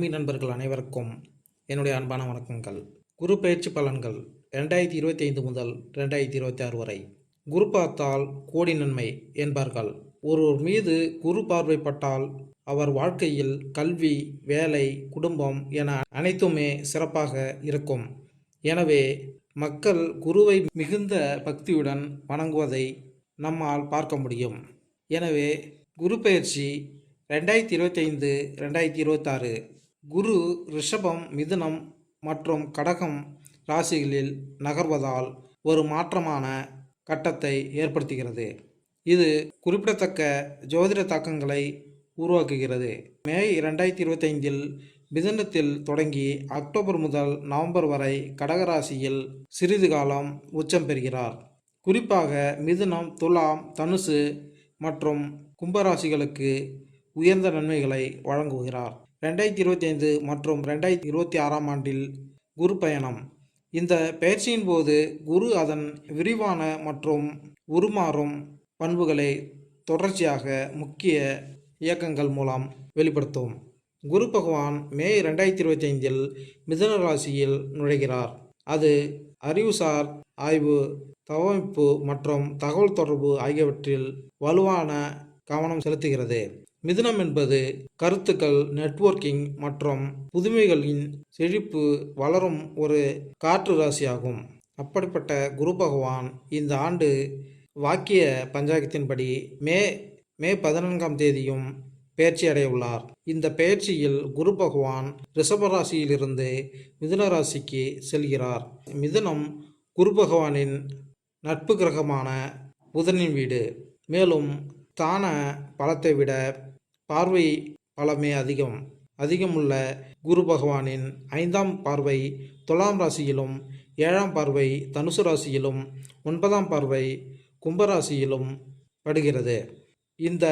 ஆன்மீ நண்பர்கள் அனைவருக்கும் என்னுடைய அன்பான வணக்கங்கள். குரு பயிற்சி பலன்கள் ரெண்டாயிரத்தி இருபத்தி ஐந்து முதல் ரெண்டாயிரத்தி இருபத்தி ஆறு வரை. குரு பார்த்தால் கோடி நன்மை என்பார்கள். ஒருவர் மீது குரு பார்வைப்பட்டால் அவர் வாழ்க்கையில் கல்வி வேலை குடும்பம் என அனைத்துமே சிறப்பாக இருக்கும். எனவே மக்கள் குருவை மிகுந்த பக்தியுடன் வணங்குவதை நம்மால் பார்க்க முடியும். எனவே குரு பயிற்சி ரெண்டாயிரத்தி இருபத்தைந்து ரெண்டாயிரத்தி இருபத்தாறு குரு ரிஷபம் மிதுனம் மற்றும் கடகம் ராசிகளில் நகர்வதால் ஒரு மாற்றமான கட்டத்தை ஏற்படுத்துகிறது. இது குறிப்பிடத்தக்க ஜோதிட தாக்கங்களை உருவாக்குகிறது. மே இரண்டாயிரத்தி இருபத்தைந்தில் மிதுனத்தில் தொடங்கி அக்டோபர் முதல் நவம்பர் வரை கடகராசியில் சிறிது காலம் உச்சம் பெறுகிறார். குறிப்பாக மிதுனம் துலாம் தனுசு மற்றும் கும்பராசிகளுக்கு உயர்ந்த நன்மைகளை வழங்குகிறார். ரெண்டாயிரத்தி இருபத்தி ஐந்து மற்றும் ரெண்டாயிரத்தி இருபத்தி ஆறாம் ஆண்டில் குரு பயணம். இந்த பயிற்சியின் போது குரு அதன் விரிவான மற்றும் உருமாறும் பண்புகளை தொடர்ச்சியாக முக்கிய இயக்கங்கள் மூலம் வெளிப்படுத்தும். குரு பகவான் மே ரெண்டாயிரத்தி இருபத்தி ஐந்தில் மிதன ராசியில் நுழைகிறார். அது அறிவுசார் ஆய்வு தவமைப்பு மற்றும் தகவல் தொடர்பு ஆகியவற்றில் வலுவான கவனம் செலுத்துகிறது. மிதுனம் என்பது கருத்துக்கள் நெட்வொர்க்கிங் மற்றும் புதுமைகளின் செழிப்பு வளரும் ஒரு காற்று ராசியாகும். அப்படிப்பட்ட குரு பகவான் இந்த ஆண்டு வாக்கிய பஞ்சாங்கத்தின்படி மே மே பதினான்காம் தேதியும் பயிற்சி அடையுள்ளார் இந்த பெயர்ச்சியில் குரு பகவான் ரிஷபராசியிலிருந்து மிதுன ராசிக்கு செல்கிறார். மிதுனம் குரு பகவானின் நட்பு கிரகமான புதனின் வீடு. மேலும் தான பலத்தை விட பார்வை பலமே அதிகம். அதிகமுள்ள குரு பகவானின் ஐந்தாம் பார்வை துலாம் ராசியிலும் ஏழாம் பார்வை தனுசு ராசியிலும் ஒன்பதாம் பார்வை கும்பராசியிலும் படுகிறது. இந்த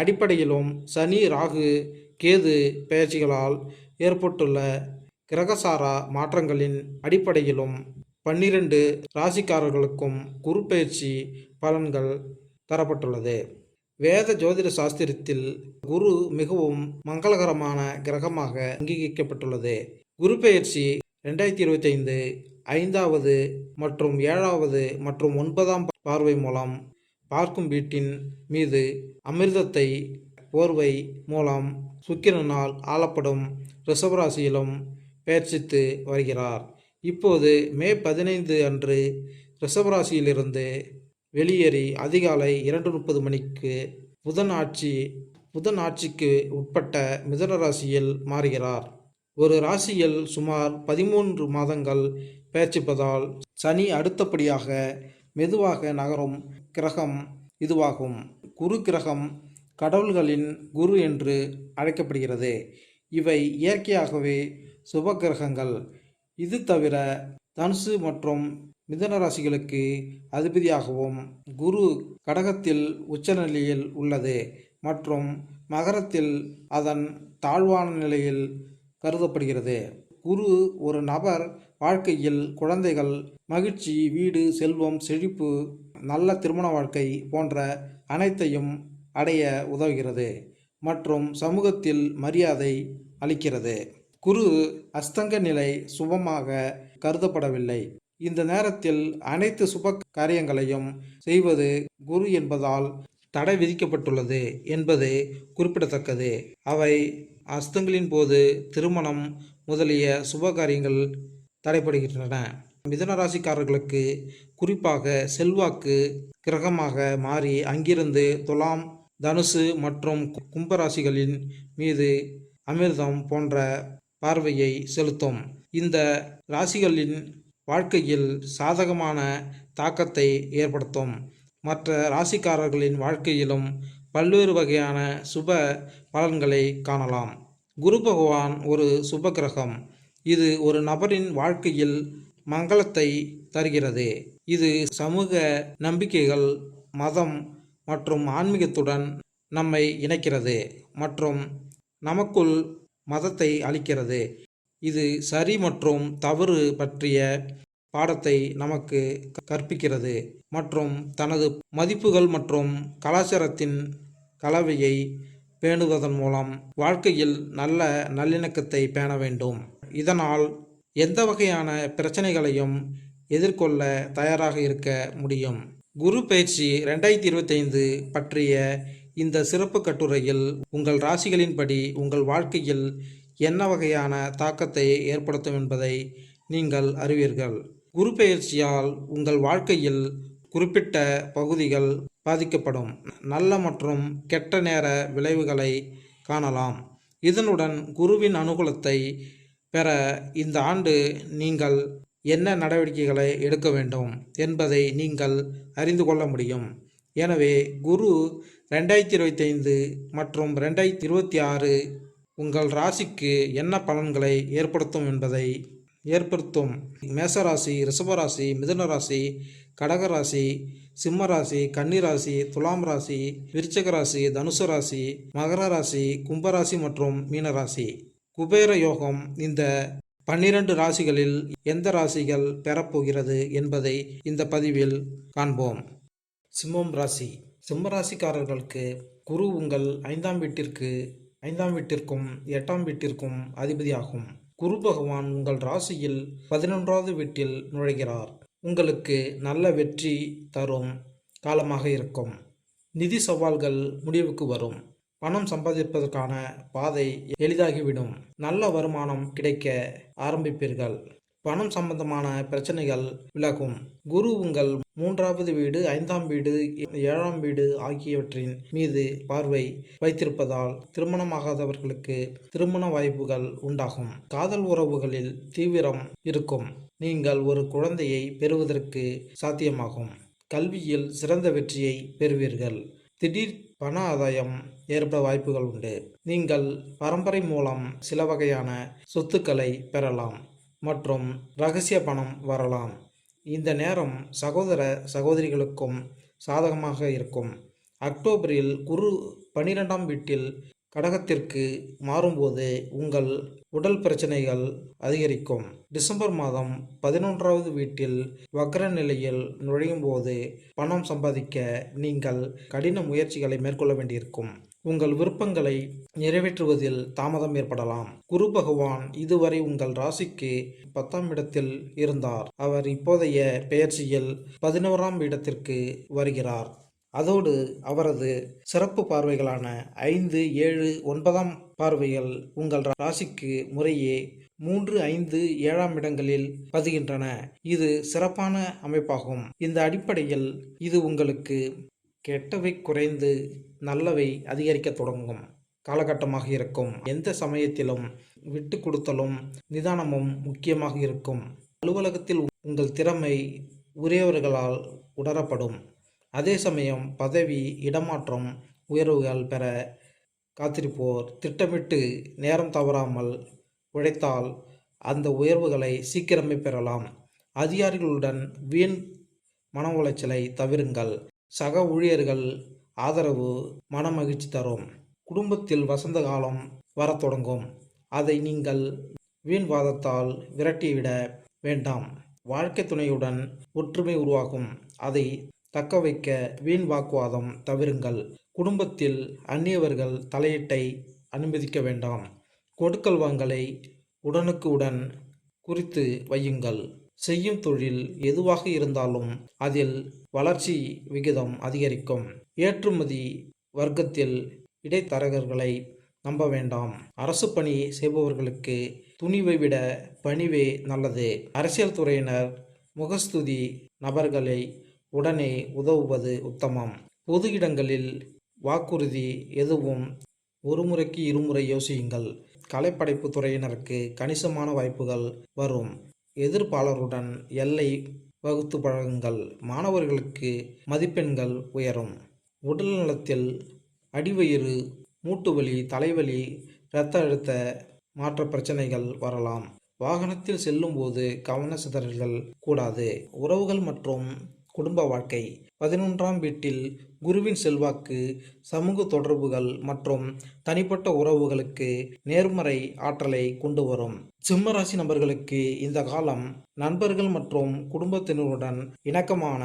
அடிப்படையிலும் சனி ராகு கேது பெயர்ச்சிகளால் ஏற்பட்டுள்ள கிரகசாரா மாற்றங்களின் அடிப்படையிலும் பன்னிரண்டு ராசிக்காரர்களுக்கும் குரு பயிற்சி பலன்கள் தரப்பட்டுள்ளது. வேத ஜோதிட சாஸ்திரத்தில் குரு மிகவும் மங்களகரமான கிரகமாக அங்கீகரிக்கப்பட்டுள்ளது. குரு பெயர்ச்சி ரெண்டாயிரத்தி இருபத்தி ஐந்து ஐந்தாவது மற்றும் ஏழாவது மற்றும் ஒன்பதாம் பார்வை மூலம் பார்க்கும் வீட்டின் மீது அமிர்தத்தை போர்வை மூலம் சுக்கிரனால் ஆளப்படும் ரிஷபராசியிலும் பெயர்ச்சித்து வருகிறார். இப்போது மே பதினைந்து அன்று ரிஷபராசியிலிருந்து வெளியேறி அதிகாலை இரண்டு முப்பது மணிக்கு புதன் ஆட்சி புதன் ஆட்சிக்கு உட்பட்ட மிதன ராசியில் மாறுகிறார். ஒரு ராசியில் சுமார் பதிமூன்று மாதங்கள் பெயர்ச்சிப்பதால் சனி அடுத்தபடியாக மெதுவாக நகரும் கிரகம் இதுவாகும். குரு கிரகம் கடவுள்களின் குரு என்று அழைக்கப்படுகிறது. இவை இயற்கையாகவே சுப கிரகங்கள். இது தவிர தனுசு மற்றும் மிதன ராசிகளுக்கு அதிபதியாகவும் குரு கடகத்தில் உச்ச நிலையில் உள்ளது மற்றும் மகரத்தில் அதன் தாழ்வான நிலையில் கருதப்படுகிறது. குரு ஒரு நபர் வாழ்க்கையில் குழந்தைகள் மகிழ்ச்சி வீடு செல்வம் செழிப்பு நல்ல திருமண வாழ்க்கை போன்ற அனைத்தையும் அடைய உதவுகிறது மற்றும் சமூகத்தில் மரியாதை அளிக்கிறது. குரு அஸ்தங்க நிலை சுபமாக கருதப்படவில்லை. இந்த நேரத்தில் அனைத்து சுப காரியங்களையும் செய்வது குரு என்பதால் தடை விதிக்கப்பட்டுள்ளது என்பது குறிப்பிடத்தக்கது. அவை அஸ்தங்களின் போது திருமணம் முதலிய சுப காரியங்கள் தடைப்படுகின்றன மிதன ராசிக்காரர்களுக்கு குறிப்பாக செல்வாக்கு கிரகமாக மாறி அங்கிருந்து துலாம் தனுசு மற்றும் கும்பராசிகளின் மீது அமிர்தம் போன்ற பார்வையை செலுத்தும். இந்த ராசிகளின் வாழ்க்கையில் சாதகமான தாக்கத்தை ஏற்படுத்தும். மற்ற ராசிக்காரர்களின் வாழ்க்கையிலும் பல்வேறு வகையான சுப பலன்களை காணலாம். குரு பகவான் ஒரு சுப கிரகம். இது ஒரு நபரின் வாழ்க்கையில் மங்களத்தை தருகிறது. இது சமூக நம்பிக்கைகள் மதம் மற்றும் ஆன்மீகத்துடன் நம்மை இணைக்கிறது மற்றும் நமக்குள் மதத்தை அளிக்கிறது. இது சரி மற்றும் தவறு பற்றிய பாடத்தை நமக்கு கற்பிக்கிறது மற்றும் தனது மதிப்புகள் மற்றும் கலாச்சாரத்தின் கலவையை பேணுவதன் மூலம் வாழ்க்கையில் நல்ல நல்லிணக்கத்தை பேண வேண்டும். இதனால் எந்த வகையான பிரச்சனைகளையும் எதிர்கொள்ள தயாராக இருக்க முடியும். குரு பயிற்சி ரெண்டாயிரத்தி இருபத்தைந்து பற்றிய இந்த சிறப்பு கட்டுரையில் உங்கள் ராசிகளின்படி உங்கள் வாழ்க்கையில் என்ன வகையான தாக்கத்தை ஏற்படுத்தும் என்பதை நீங்கள் அறிவீர்கள். குரு பெயர்ச்சியால் உங்கள் வாழ்க்கையில் குறிப்பிட்ட பகுதிகள் பாதிக்கப்படும். நல்ல மற்றும் கெட்ட நேர விளைவுகளை காணலாம். இதனுடன் குருவின் அனுகூலத்தை பெற இந்த ஆண்டு நீங்கள் என்ன நடவடிக்கைகளை எடுக்க வேண்டும் என்பதை நீங்கள் அறிந்து கொள்ள முடியும். எனவே குரு ரெண்டாயிரத்தி இருபத்தைந்து மற்றும் ரெண்டாயிரத்தி இருபத்தி ஆறு உங்கள் ராசிக்கு என்ன பலன்களை ஏற்படுத்தும் என்பதை ஏற்படுத்தும்? மேசராசி ரிஷபராசி மிதுன ராசி கடகராசி சிம்ம ராசி கன்னிராசி துலாம் ராசி விருச்சக ராசி தனுசு ராசி மகர ராசி கும்பராசி மற்றும் மீனராசி. குபேர யோகம் இந்த பன்னிரண்டு ராசிகளில் எந்த ராசிகள் பெறப்போகிறது என்பதை இந்த பதிவில் காண்போம். சிம்மம் ராசி. சிம்ம ராசிக்காரர்களுக்கு குரு உங்கள் ஐந்தாம் வீட்டிற்கு ஐந்தாம் வீட்டிற்கும் எட்டாம் வீட்டிற்கும் அதிபதியாகும். குரு பகவான் உங்கள் ராசியில் பதினொன்றாவது வீட்டில் நுழைகிறார். உங்களுக்கு நல்ல வெற்றி தரும் காலமாக இருக்கும். நிதி சவால்கள் முடிவுக்கு வரும். பணம் சம்பாதிப்பதற்கான பாதை எளிதாகிவிடும். நல்ல வருமானம் கிடைக்க ஆரம்பிப்பீர்கள். பணம் சம்பந்தமான பிரச்சனைகள் விலகும். குரு உங்கள் மூன்றாவது வீடு ஐந்தாம் வீடு ஏழாம் வீடு ஆகியவற்றின் மீது பார்வை வைத்திருப்பதால் திருமணமாகாதவர்களுக்கு திருமண வாய்ப்புகள் உண்டாகும். காதல் உறவுகளில் தீவிரம் இருக்கும். நீங்கள் ஒரு குழந்தையை பெறுவதற்கு சாத்தியமாகும். கல்வியில் சிறந்த வெற்றியை பெறுவீர்கள். திடீர் பண ஆதாயம் ஏற்பட வாய்ப்புகள் உண்டு. நீங்கள் பரம்பரை மூலம் சில வகையான சொத்துக்களை பெறலாம். மற்றும் ரகசிய பணம் வரலாம். இந்த நேரம் சகோதர சகோதரிகளுக்கும் சாதகமாக இருக்கும். அக்டோபரில் குரு பனிரெண்டாம் வீட்டில் கடகத்திற்கு மாறும்போது உங்கள் உடல் பிரச்சனைகள் அதிகரிக்கும். டிசம்பர் மாதம் பதினொன்றாவது வீட்டில் வக்ர நிலையில் நுழையும் போது பணம் சம்பாதிக்க நீங்கள் கடின முயற்சிகளை மேற்கொள்ள வேண்டியிருக்கும். உங்கள் விருப்பங்களை நிறைவேற்றுவதில் தாமதம் ஏற்படலாம். குரு பகவான் இதுவரை உங்கள் ராசிக்கு பத்தாம் இடத்தில் இருந்தார். அவர் இப்போதைய பெயர்ச்சியில் பதினோராம் இடத்திற்கு வருகிறார். அதோடு அவரது சிறப்பு பார்வைகளான ஐந்து ஏழு ஒன்பதாம் பார்வைகள் உங்கள் ராசிக்கு முறையே மூன்று ஐந்து ஏழாம் இடங்களில் பதிகின்றன. இது சிறப்பான அமைப்பாகும். இந்த அடிப்படையில் இது உங்களுக்கு கெட்டவை குறைந்து நல்லவை அதிகரிக்க தொடங்கும். காலகட்டமாக இருக்கும். எந்த சமயத்திலும் விட்டு கொடுத்தலும் நிதானமும் முக்கியமாக இருக்கும். அலுவலகத்தில் உங்கள் திறமை உரியவர்களால் உணரப்படும். அதே சமயம் பதவி இடமாற்றம் உயர்வுகள் பெற காத்திருப்போர். திட்டமிட்டு நேரம் தவறாமல் உழைத்தால் அந்த உயர்வுகளை சீக்கிரமே பெறலாம். அதிகாரிகளுடன் வீண் மன உளைச்சலை தவிருங்கள். சக ஊழியர்கள் ஆதரவு மன மகிழ்ச்சி தரும். குடும்பத்தில் வசந்த காலம் வரத் தொடங்கும். அதை நீங்கள் வீண்வாதத்தால் விரட்டிவிட வேண்டாம். வாழ்க்கை துணையுடன் ஒற்றுமை உருவாகும். அதை தக்க வைக்க வீண் வாக்குவாதம் தவிருங்கள். குடும்பத்தில் அந்நியவர்கள் தலையீட்டை அனுமதிக்க வேண்டாம். கொடுக்கல் வாங்கலை உடனுக்கு உடன் குறித்து வையுங்கள். செய்யும் தொழில் எதுவாக இருந்தாலும் அதில் வளர்ச்சி விகிதம் அதிகரிக்கும். ஏற்றுமதி வர்க்கத்தில் இடைத்தரகர்களை நம்ப வேண்டாம். அரசு பணி செய்பவர்களுக்கு துணிவை விட பணிவே நல்லது. அரசியல் துறையினர் முகஸ்துதி நபர்களை உடனே உதவுவது உத்தமம். பொது இடங்களில் வாக்குறுதி எதுவும் ஒரு முறைக்கு இருமுறை யோசியுங்கள். கலைப்படைப்பு துறையினருக்கு கணிசமான வாய்ப்புகள் வரும். எதிர்ப்பாளருடன் எல்லை வகுத்து பழகுங்கள். மாணவர்களுக்கு மதிப்பெண்கள் உயரும். உடல் நலத்தில் அடிவயிறு மூட்டுவலி தலைவலி இரத்த அழுத்த மாற்ற பிரச்சனைகள் வரலாம். வாகனத்தில் செல்லும்போது கவன சிதறல்கள் கூடாது. உறவுகள் மற்றும் குடும்ப வாழ்க்கை. பதினொன்றாம் வீட்டில் குருவின் செல்வாக்கு சமூக தொடர்புகள் மற்றும் தனிப்பட்ட உறவுகளுக்கு நேர்மறை ஆற்றலை கொண்டு வரும். சிம்ம ராசி நபர்களுக்கு இந்த காலம் நண்பர்கள் மற்றும் குடும்பத்தினருடன் இணக்கமான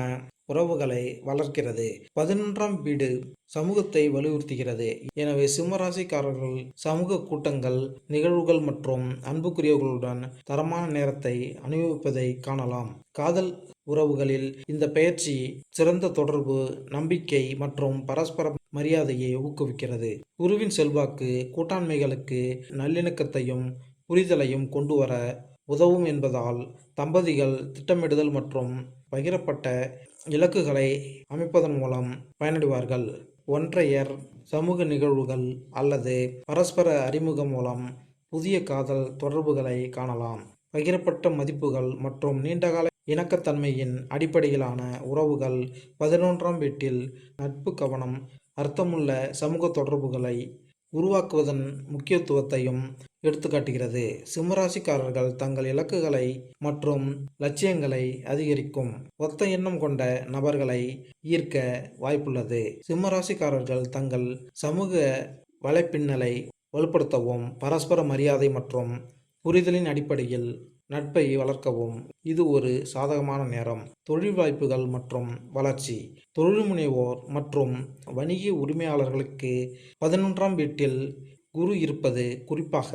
உறவுகளை வளர்க்கிறது. பதினொன்றாம் வீடு சமூகத்தை வலியுறுத்துகிறது. எனவே சிம்மராசிக்காரர்கள் சமூக கூட்டங்கள் நிகழ்வுகள் மற்றும் அன்புக்குரியவர்களுடன் தரமான நேரத்தை அனுபவிப்பதை காணலாம். காதல் உறவுகளில் இந்த பயிற்சி சிறந்த தொடர்பு நம்பிக்கை மற்றும் பரஸ்பர மரியாதையை ஊக்குவிக்கிறது. குருவின் செல்வாக்கு கூட்டாண்மைகளுக்கு நல்லிணக்கத்தையும் புரிதலையும் கொண்டு வர உதவும் என்பதால் தம்பதிகள் திட்டமிடுதல் மற்றும் பகிரப்பட்ட இலக்குகளை அமைப்பதன் மூலம் பயனடைவார்கள். ஒன்றையர் சமூக நிகழ்வுகள் அல்லது பரஸ்பர அறிமுகம் மூலம் புதிய காதல் தொடர்புகளை காணலாம். பகிரப்பட்ட மதிப்புகள் மற்றும் நீண்டகால இணக்கத்தன்மையின் அடிப்படையிலான உறவுகள் பதினொன்றாம் வீட்டில் நட்பு கவனம் அர்த்தமுள்ள சமூக தொடர்புகளை உருவாக்குவதன் முக்கியத்துவத்தையும் எடுத்துக்காட்டுகிறது. சிம்மராசிக்காரர்கள் தங்கள் இலக்குகளை மற்றும் லட்சியங்களை அதிகரிக்கும் ஒத்த எண்ணம் கொண்ட நபர்களை ஈர்க்க வாய்ப்புள்ளது. சிம்மராசிக்காரர்கள் தங்கள் சமூக வலைப்பின்னலை வலுப்படுத்தவும் பரஸ்பர மரியாதை மற்றும் புரிதலின் அடிப்படையில் நட்பை வளர்க்கவும். இது ஒரு சாதகமான நேரம். தொழில் வாய்ப்புகள் மற்றும் வளர்ச்சி. தொழில் முனைவோர் மற்றும் வணிக உரிமையாளர்களுக்கு பதினொன்றாம் வீட்டில் குரு இருப்பது குறிப்பாக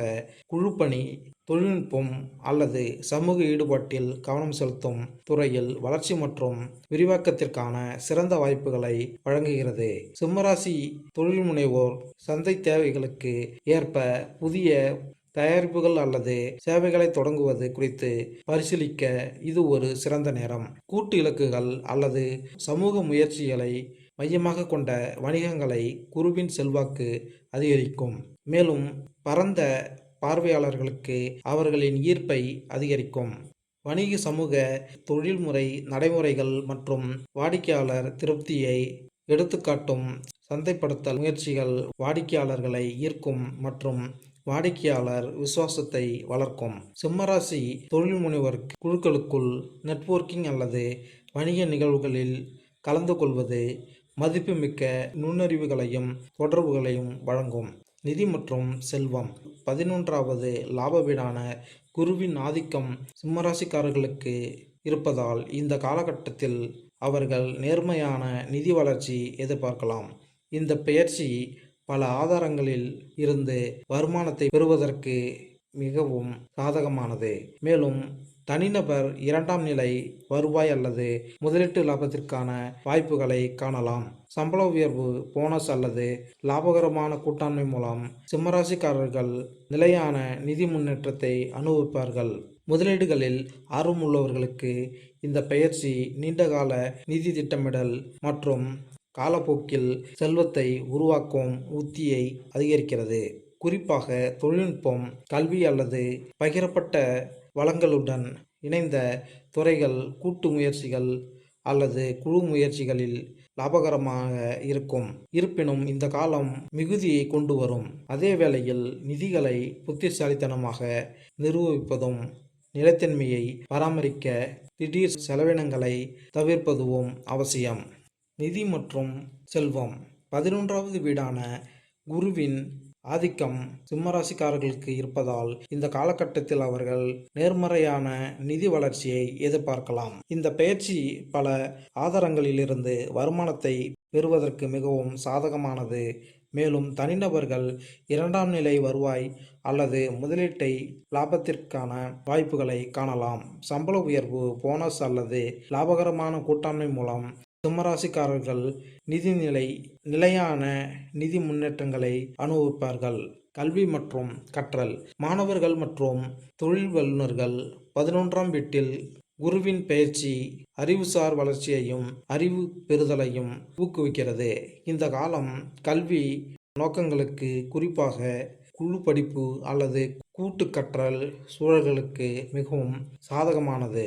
குழுப்பணி தொழில்நுட்பம் அல்லது சமூக ஈடுபாட்டில் கவனம் செலுத்தும் துறையில் வளர்ச்சி மற்றும் விரிவாக்கத்திற்கான சிறந்த வாய்ப்புகளை வழங்குகிறது. சிம்மராசி தொழில் முனைவோர் சந்தை தேவைகளுக்கு ஏற்ப புதிய தயாரிப்புகள் அல்லது சேவைகளை தொடங்குவது குறித்து பரிசீலிக்க இது ஒரு சிறந்த நேரம். கூட்டு இலக்குகள் அல்லது சமூக முயற்சிகளை மையமாக கொண்ட வணிகங்களை குருவின் செல்வாக்கு அதிகரிக்கும். மேலும் பரந்த பார்வையாளர்களுக்கு அவர்களின் ஈர்ப்பை அதிகரிக்கும். வணிக சமூக தொழில்முறை நடைமுறைகள் மற்றும் வாடிக்கையாளர் திருப்தியை எடுத்துக்காட்டும் சந்தைப்படுத்தல் முயற்சிகள் வாடிக்கையாளர்களை ஈர்க்கும் மற்றும் வாடிக்கையாளர் விசுவாசத்தை வளர்க்கும். சிம்மராசி தொழில் முனைவர் குழுக்களுக்குள் நெட்வொர்க்கிங் அல்லது வணிக நிகழ்வுகளில் கலந்து கொள்வது மதிப்புமிக்க நுண்ணறிவுகளையும் தொடர்புகளையும் வழங்கும். நிதி மற்றும் செல்வம். பதினொன்றாவது லாப வீடான குருவின் ஆதிக்கம் சிம்மராசிக்காரர்களுக்கு இருப்பதால் இந்த காலகட்டத்தில் அவர்கள் நேர்மையான நிதி வளர்ச்சி எதிர்பார்க்கலாம். இந்த பெயர்ச்சி பல ஆதாரங்களில் இருந்து வருமானத்தை பெறுவதற்கு மிகவும் சாதகமானது. மேலும் தனிநபர் இரண்டாம் நிலை வருவாய் அல்லது முதலீட்டு லாபத்திற்கான வாய்ப்புகளை காணலாம். சம்பள உயர்வு போனஸ் அல்லது லாபகரமான கூட்டாண்மை மூலம் சிம்மராசிக்காரர்கள் நிலையான நிதி முன்னேற்றத்தை அனுபவிப்பார்கள். முதலீடுகளில் ஆர்வமுள்ளவர்களுக்கு இந்த பயிற்சி நீண்டகால நிதி திட்டமிடல் மற்றும் காலப்போக்கில் செல்வத்தை உருவாக்கும் உத்தியை அதிகரிக்கிறது. குறிப்பாக தொழில்நுட்பம் கல்வி அல்லது பகிரப்பட்ட வளங்களுடன் இணைந்த துறைகள் கூட்டு முயற்சிகள் அல்லது குழு முயற்சிகளில் லாபகரமாக இருக்கும். இருப்பினும் இந்த காலம் மிகுதியை கொண்டு வரும். அதே வேளையில் நிதிகளை புத்திசாலித்தனமாக நிர்வகிப்பதும் நிலைத்தன்மையை பராமரிக்க திடீர் செலவினங்களை தவிர்ப்பதுவும் அவசியம். நிதி மற்றும் செல்வம். பதினொன்றாவது வீடான குருவின் ஆதிக்கம் சிம்மராசிக்காரர்களுக்கு இருப்பதால் இந்த காலகட்டத்தில் அவர்கள் நேர்மறையான நிதி வளர்ச்சியை எதிர்பார்க்கலாம். இந்த பயிற்சி பல ஆதாரங்களிலிருந்து வருமானத்தை பெறுவதற்கு மிகவும் சாதகமானது. மேலும் தனிநபர்கள் இரண்டாம் நிலை வருவாய் அல்லது முதலீட்டை லாபத்திற்கான வாய்ப்புகளை காணலாம். சம்பள உயர்வு போனஸ் அல்லது லாபகரமான கூட்டாண்மை மூலம் சிம்மராசிக்காரர்கள் நிதிநிலை நிலையான நிதி முன்னேற்றங்களை அனுபவிப்பார்கள். கல்வி மற்றும் கற்றல். மாணவர்கள் மற்றும் தொழில் வல்லுநர்கள் பதினொன்றாம் வீட்டில் குருவின் பயிற்சி அறிவுசார் வளர்ச்சியையும் அறிவு பெறுதலையும் ஊக்குவிக்கிறது. இந்த காலம் கல்வி நோக்கங்களுக்கு குறிப்பாக குழு படிப்பு அல்லது கூட்டு கற்றல் சூழல்களுக்கு மிகவும் சாதகமானது.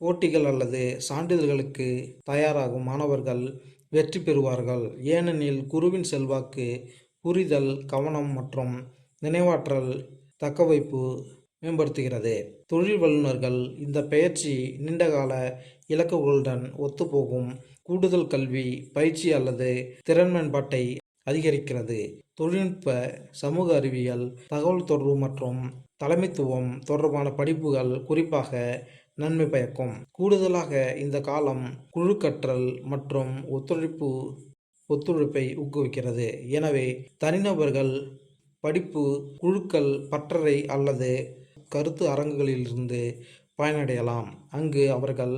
போட்டிகள் அல்லது சான்றிதழ்களுக்கு தயாராகும் மாணவர்கள் வெற்றி பெறுவார்கள். ஏனெனில் குருவின் செல்வாக்கு புரிதல் கவனம் மற்றும் நினைவாற்றல் தக்கவைப்பு மேம்படுத்துகிறது. தொழில் வல்லுநர்கள் இந்த பயிற்சி நீண்டகால இலக்குகளுடன் ஒத்துப்போகும். கூடுதல் கல்வி பயிற்சி அல்லது திறன் மேம்பாட்டை அதிகரிக்கிறது. தொழில்நுட்ப சமூக அறிவியல் தகவல் தொடர்பு மற்றும் தலைமைத்துவம் தொடர்பான படிப்புகள் குறிப்பாக நன்மை பயக்கும். கூடுதலாக இந்த காலம் குழு கற்றல் மற்றும் ஒத்துழைப்பு ஒத்துழைப்பை ஊக்குவிக்கிறது. எனவே தனிநபர்கள் படிப்பு குழுக்கள் பற்றறை அல்லது கருத்து அரங்குகளிலிருந்து பயனடையலாம். அங்கு அவர்கள்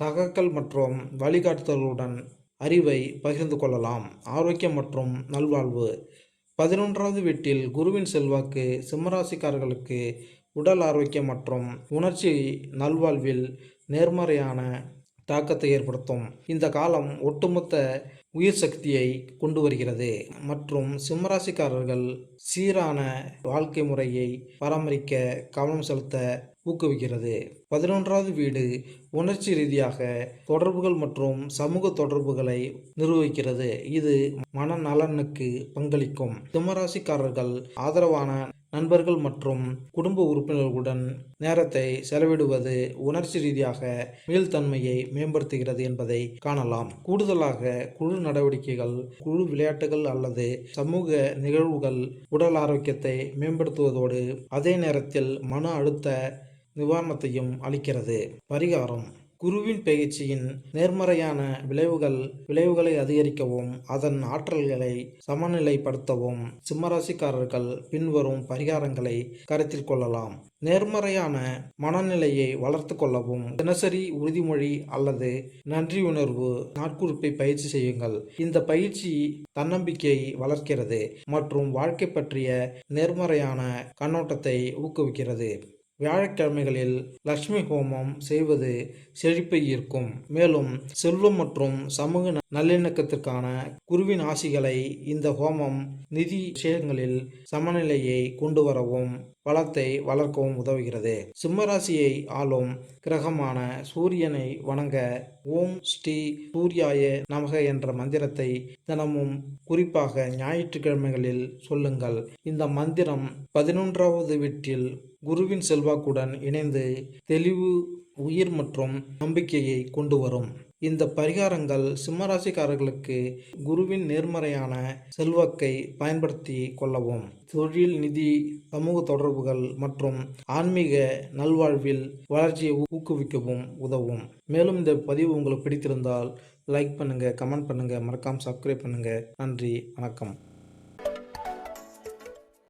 சகாக்கள் மற்றும் வழிகாட்டுதல்களுடன் அறிவை பகிர்ந்து கொள்ளலாம். ஆரோக்கியம் மற்றும் நல்வாழ்வு. பதினொன்றாவது வீட்டில் குருவின் செல்வாக்கு சிம்மராசிக்காரர்களுக்கு உடல் ஆரோக்கியம் மற்றும் உணர்ச்சி நல்வாழ்வில் நேர்மறையான தாக்கத்தை ஏற்படுத்தும். இந்த காலம் ஒட்டுமொத்த உயிர் சக்தியை கொண்டு வருகிறது. மற்றும் சிம்மராசிக்காரர்கள் சீரான வாழ்க்கை முறையை பராமரிக்க கவனம் செலுத்த ஊக்குவிக்கிறது. பதினொன்றாவது வீடு உணர்ச்சி ரீதியாக தொடர்புகள் மற்றும் சமூக தொடர்புகளை நிர்வகிக்கிறது. இது மனநலனுக்கு பங்களிக்கும். சிம்மராசிக்காரர்கள் ஆதரவான நண்பர்கள் மற்றும் குடும்ப உறுப்பினர்களுடன் நேரத்தை செலவிடுவது உணர்ச்சி ரீதியாக மீள்தன்மையை மேம்படுத்துகிறது என்பதை காணலாம். கூடுதலாக குழு நடவடிக்கைகள் குழு விளையாட்டுகள் அல்லது சமூக நிகழ்வுகள் உடல் ஆரோக்கியத்தை மேம்படுத்துவதோடு அதே நேரத்தில் மன அழுத்த நிவாரணத்தையும் அளிக்கிறது. பரிகாரம். குருவின் பயிற்சியின் நேர்மறையான விளைவுகள் விளைவுகளை அதிகரிக்கவும் அதன் ஆற்றல்களை சமநிலைப்படுத்தவும் சிம்மராசிக்காரர்கள் பின்வரும் பரிகாரங்களை கருத்தில் கொள்ளலாம். நேர்மறையான மனநிலையை வளர்த்து கொள்ளவும் தினசரி உறுதிமொழி அல்லது நன்றி உணர்வு நாட்குறிப்பை பயிற்சி செய்யுங்கள். இந்த பயிற்சி தன்னம்பிக்கையை வளர்க்கிறது மற்றும் வாழ்க்கை பற்றிய நேர்மறையான கண்ணோட்டத்தை ஊக்குவிக்கிறது. வியாழக்கிழமைகளில் லக்ஷ்மி ஹோமம் செய்வது செழிப்பை ஈர்க்கும். மேலும் செல்வம் மற்றும் சமூக நல்லிணக்கத்திற்கான குருவின் ஆசிகளை இந்த ஹோமம் நிதி விஷயங்களில் சமநிலையை கொண்டு வரவும் வளத்தை வளர்க்கவும் உதவுகிறது. சிம்மராசியை ஆளும் கிரகமான சூரியனை வணங்க ஓம் ஸ்ரீ சூர்யாய நமக என்ற மந்திரத்தை தினமும் குறிப்பாக ஞாயிற்றுக்கிழமைகளில் சொல்லுங்கள். இந்த மந்திரம் பதினொன்றாவது வீட்டில் குருவின் செல்வாக்குடன் இணைந்து தெளிவு உயிர் மற்றும் நம்பிக்கையை கொண்டு வரும். இந்த பரிகாரங்கள் சிம்மராசிக்காரர்களுக்கு குருவின் நேர்மறையான செல்வாக்கை பயன்படுத்தி கொள்ளவும். தொழில் நிதி சமூக தொடர்புகள் மற்றும் ஆன்மீக நல்வாழ்வில் வளர்ச்சியை ஊக்குவிக்கவும் உதவும். மேலும் இந்த பதிவு உங்களுக்கு பிடித்திருந்தால் லைக் பண்ணுங்கள் கமெண்ட் பண்ணுங்கள் மறக்காமல் சப்ஸ்கிரைப் பண்ணுங்கள் நன்றி வணக்கம்.